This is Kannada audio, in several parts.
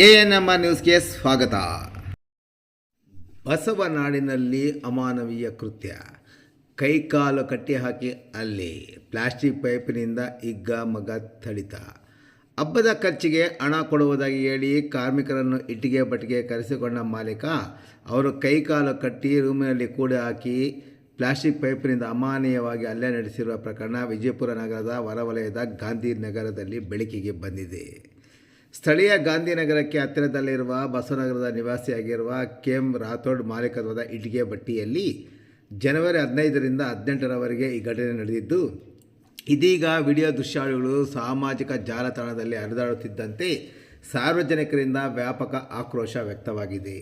ಎ ಎನ್ ಎಂ ನ್ಯೂಸ್ಗೆ ಸ್ವಾಗತ. ಬಸವನಾಡಿನಲ್ಲಿ ಅಮಾನವೀಯ ಕೃತ್ಯ. ಕೈಕಾಲು ಕಟ್ಟಿ ಹಾಕಿ ಅಲ್ಲಿ ಪ್ಲಾಸ್ಟಿಕ್ ಪೈಪಿನಿಂದ ಇಗ್ಗ ಮಗ ಥಳಿತ. ಹಬ್ಬದ ಖರ್ಚಿಗೆ ಹಣ ಕೊಡುವುದಾಗಿ ಹೇಳಿ ಕಾರ್ಮಿಕರನ್ನು ಇಟ್ಟಿಗೆ ಬಟ್ಟಿಗೆ ಕರೆಸಿಕೊಂಡ ಮಾಲೀಕ, ಅವರು ಕೈಕಾಲು ಕಟ್ಟಿ ರೂಮಿನಲ್ಲಿ ಕೂಡ ಹಾಕಿ ಪ್ಲಾಸ್ಟಿಕ್ ಪೈಪಿನಿಂದ ಅಮಾನೀಯವಾಗಿ ಹಲ್ಲೆ ನಡೆಸಿರುವ ಪ್ರಕರಣ ವಿಜಯಪುರ ನಗರದ ಹೊರವಲಯದ ಗಾಂಧಿನಗರದಲ್ಲಿ ಬೆಳಕಿಗೆ ಬಂದಿದೆ. ಸ್ಥಳೀಯ ಗಾಂಧಿನಗರಕ್ಕೆ ಹತ್ತಿರದಲ್ಲಿರುವ ಬಸವನಗರದ ನಿವಾಸಿಯಾಗಿರುವ ಕೆಎಂ ರಾಥೋಡ್ ಮಾಲೀಕತ್ವದ ಇಟ್ಟಿಗೆ ಬಟ್ಟಿಯಲ್ಲಿ ಜನವರಿ ಹದಿನೈದರಿಂದ ಹದಿನೆಂಟರವರೆಗೆ ಈ ಘಟನೆ ನಡೆದಿದ್ದು, ಇದೀಗ ವಿಡಿಯೋ ದೃಶ್ಯಾವಳಿಗಳು ಸಾಮಾಜಿಕ ಜಾಲತಾಣದಲ್ಲಿ ಹರಿದಾಡುತ್ತಿದ್ದಂತೆ ಸಾರ್ವಜನಿಕರಿಂದ ವ್ಯಾಪಕ ಆಕ್ರೋಶ ವ್ಯಕ್ತವಾಗಿದೆ.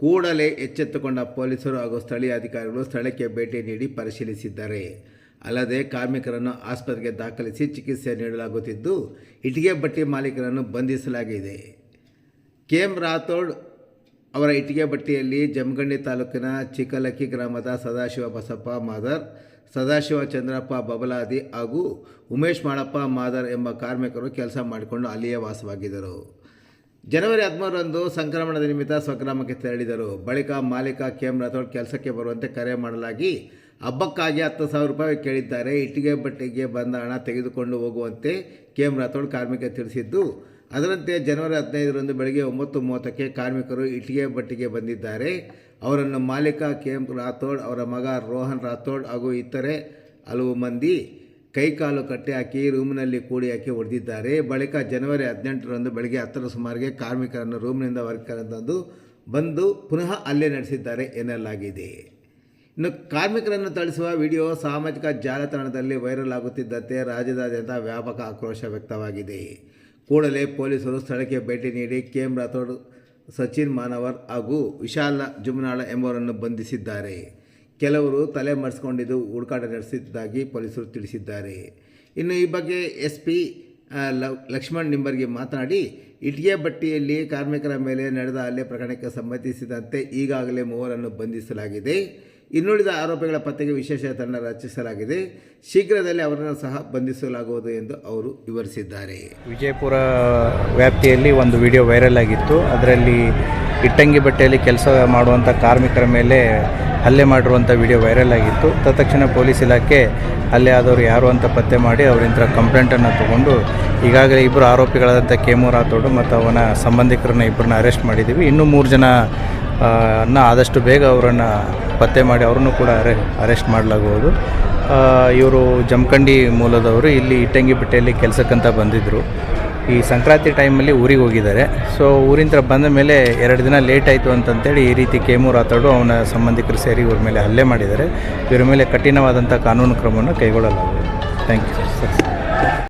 ಕೂಡಲೇ ಎಚ್ಚೆತ್ತುಕೊಂಡ ಪೊಲೀಸರು ಹಾಗೂ ಸ್ಥಳೀಯ ಅಧಿಕಾರಿಗಳು ಸ್ಥಳಕ್ಕೆ ಭೇಟಿ ನೀಡಿ ಪರಿಶೀಲಿಸಿದ್ದಾರೆ. ಅಲ್ಲದೆ ಕಾರ್ಮಿಕರನ್ನು ಆಸ್ಪತ್ರೆಗೆ ದಾಖಲಿಸಿ ಚಿಕಿತ್ಸೆ ನೀಡಲಾಗುತ್ತಿದ್ದು ಇಟಿಗೆ ಬಟ್ಟಿ ಮಾಲೀಕರನ್ನು ಬಂಧಿಸಲಾಗಿದೆ. ಕೆ ಎಂ ರಾಥೋಡ್ ಅವರ ಇಟಿಗೆ ಬಟ್ಟಿಯಲ್ಲಿ ಜಮಖಂಡಿ ತಾಲೂಕಿನ ಚಿಕ್ಕಲಕ್ಕಿ ಗ್ರಾಮದ ಸದಾಶಿವ ಬಸಪ್ಪ ಮಾದರ್, ಸದಾಶಿವ ಚಂದ್ರಪ್ಪ ಬಬಲಾದಿ ಹಾಗೂ ಉಮೇಶ್ ಮಾಳಪ್ಪ ಮಾದರ್ ಎಂಬ ಕಾರ್ಮಿಕರು ಕೆಲಸ ಮಾಡಿಕೊಂಡು ಅಲ್ಲಿಯೇ ವಾಸವಾಗಿದ್ದರು. ಜನವರಿ ಹದಿಮೂರರಂದು ಸಂಕ್ರಮಣದ ನಿಮಿತ್ತ ಸ್ವಗ್ರಾಮಕ್ಕೆ ತೆರಳಿದರು. ಬಳಿಕ ಮಾಲೀಕ ಕೆ ಎಂ ರಾಥೋಡ್ ಕೆಲಸಕ್ಕೆ ಬರುವಂತೆ ಕರೆ ಮಾಡಲಾಗಿ ಹಬ್ಬಕ್ಕಾಗಿ ಹತ್ತು ಸಾವಿರ ರೂಪಾಯಿ ಕೇಳಿದ್ದಾರೆ. ಇಟ್ಟಿಗೆ ಬಟ್ಟೆಗೆ ಬಂದ ಹಣ ತೆಗೆದುಕೊಂಡು ಹೋಗುವಂತೆ ಕೆ ಎಂ ರಾಥೋಡ್ ಕಾರ್ಮಿಕ ತಿಳಿಸಿದ್ದು, ಅದರಂತೆ ಜನವರಿ ಹದಿನೈದರಂದು ಬೆಳಗ್ಗೆ ಒಂಬತ್ತು ಮೂವತ್ತಕ್ಕೆ ಕಾರ್ಮಿಕರು ಇಟ್ಟಿಗೆ ಬಟ್ಟಿಗೆ ಬಂದಿದ್ದಾರೆ. ಅವರನ್ನು ಮಾಲೀಕ ಕೆ ಎಂ ರಾಥೋಡ್, ಅವರ ಮಗ ರೋಹನ್ ರಾಥೋಡ್ ಹಾಗೂ ಇತರೆ ಹಲವು ಮಂದಿ ಕೈಕಾಲು ಕಟ್ಟಿ ಹಾಕಿ ರೂಮಿನಲ್ಲಿ ಕೂಡಿ ಹಾಕಿ ಹೊಡೆದಿದ್ದಾರೆ ಬಳಿಕ ಜನವರಿ ಹದಿನೆಂಟರಂದು ಬೆಳಗ್ಗೆ ಹತ್ತರ ಸುಮಾರಿಗೆ ಕಾರ್ಮಿಕರನ್ನು ರೂಮಿನಿಂದ ಹೊರಗೆ ತಂದು ಬಂದು ಪುನಃ ಅಲ್ಲೇ ನಡೆಸಿದ್ದಾರೆ ಎನ್ನಲಾಗಿದೆ. ಇನ್ನು ಕಾರ್ಮಿಕರನ್ನು ಥಳಿಸುವ ವಿಡಿಯೋ ಸಾಮಾಜಿಕ ಜಾಲತಾಣದಲ್ಲಿ ವೈರಲ್ ಆಗುತ್ತಿದ್ದಂತೆ ರಾಜ್ಯದಾದ್ಯಂತ ವ್ಯಾಪಕ ಆಕ್ರೋಶ ವ್ಯಕ್ತವಾಗಿದೆ. ಕೂಡಲೇ ಪೊಲೀಸರು ಸ್ಥಳಕ್ಕೆ ಭೇಟಿ ನೀಡಿ ಕೆಎಂ ರಾಥೋಡ್ ಸಚಿನ್ ಮಾನವರ್ ಹಾಗೂ ವಿಶಾಲ ಜುಮ್ನಾಳ ಎಂಬವರನ್ನು ಬಂಧಿಸಿದ್ದಾರೆ. ಕೆಲವರು ತಲೆ ಮರೆಸಿಕೊಂಡಿದ್ದು ಹುಡುಕಾಟ ನಡೆಸಿದ್ದಾಗಿ ಪೊಲೀಸರು ತಿಳಿಸಿದ್ದಾರೆ. ಇನ್ನು ಈ ಬಗ್ಗೆ ಎಸ್ ಪಿ ಲಕ್ಷ್ಮಣ್ ನಿಂಬರ್ಗೆ ಮಾತನಾಡಿ, ಇಟ್ಟಿಗೆ ಬಟ್ಟಿಯಲ್ಲಿ ಕಾರ್ಮಿಕರ ಮೇಲೆ ನಡೆದ ಹಲ್ಲೆ ಪ್ರಕರಣಕ್ಕೆ ಸಂಬಂಧಿಸಿದಂತೆ ಈಗಾಗಲೇ ಮೂವರನ್ನು ಬಂಧಿಸಲಾಗಿದೆ. ಇನ್ನುಳಿದ ಆರೋಪಿಗಳ ಪತ್ತೆಗೆ ವಿಶೇಷ ತಂಡ ರಚಿಸಲಾಗಿದೆ. ಶೀಘ್ರದಲ್ಲೇ ಅವರನ್ನು ಸಹ ಬಂಧಿಸಲಾಗುವುದು ಎಂದು ಅವರು ವಿವರಿಸಿದ್ದಾರೆ. ವಿಜಯಪುರ ವ್ಯಾಪ್ತಿಯಲ್ಲಿ ಒಂದು ವಿಡಿಯೋ ವೈರಲ್ ಆಗಿತ್ತು. ಅದರಲ್ಲಿ ಇಟ್ಟಂಗಿ ಬಟ್ಟೆಯಲ್ಲಿ ಕೆಲಸ ಮಾಡುವಂಥ ಕಾರ್ಮಿಕರ ಮೇಲೆ ಹಲ್ಲೆ ಮಾಡಿರುವಂಥ ವಿಡಿಯೋ ವೈರಲ್ ಆಗಿತ್ತು. ತತ್ಕ್ಷಣ ಪೊಲೀಸ್ ಇಲಾಖೆ ಹಲ್ಲೆ ಆದವರು ಯಾರು ಅಂತ ಪತ್ತೆ ಮಾಡಿ ಅವರಿಂದ ಕಂಪ್ಲೇಂಟನ್ನು ತಗೊಂಡು ಈಗಾಗಲೇ ಇಬ್ಬರು ಆರೋಪಿಗಳಾದಂಥ ಕೇಮೂರ್ ರಾಥೋಡು ಮತ್ತು ಅವನ ಸಂಬಂಧಿಕರನ್ನ ಇಬ್ಬರನ್ನ ಅರೆಸ್ಟ್ ಮಾಡಿದ್ದೀವಿ. ಇನ್ನೂ ಮೂರು ಜನ ಅನ್ನ ಆದಷ್ಟು ಬೇಗ ಅವರನ್ನು ಪತ್ತೆ ಮಾಡಿ ಅವ್ರನ್ನೂ ಕೂಡ ಅರೆ, ಅರೆಸ್ಟ್ ಮಾಡಲಾಗುವುದು ಇವರು ಜಮಖಂಡಿ ಮೂಲದವರು ಇಲ್ಲಿ ಇಟ್ಟಂಗಿ ಬಿಟ್ಟೆಯಲ್ಲಿ ಕೆಲಸಕ್ಕಂತ ಬಂದಿದ್ದರು ಈ ಸಂಕ್ರಾಂತಿ ಟೈಮಲ್ಲಿ ಊರಿಗೆ ಹೋಗಿದ್ದಾರೆ. ಸೊ ಊರಿಂದ ಬಂದ ಮೇಲೆ ಎರಡು ದಿನ ಲೇಟ್ ಆಯಿತು ಅಂತಂತೇಳಿ ಈ ರೀತಿ ಕೇಮು ರಾತಾಡು ಅವನ ಸಂಬಂಧಿಕರು ಸೇರಿ ಇವ್ರ ಮೇಲೆ ಹಲ್ಲೆ ಮಾಡಿದ್ದಾರೆ. ಇವರ ಮೇಲೆ ಕಠಿಣವಾದಂಥ ಕಾನೂನು ಕ್ರಮವನ್ನು ಕೈಗೊಳ್ಳಲಾಗುವುದು. Thank you sir.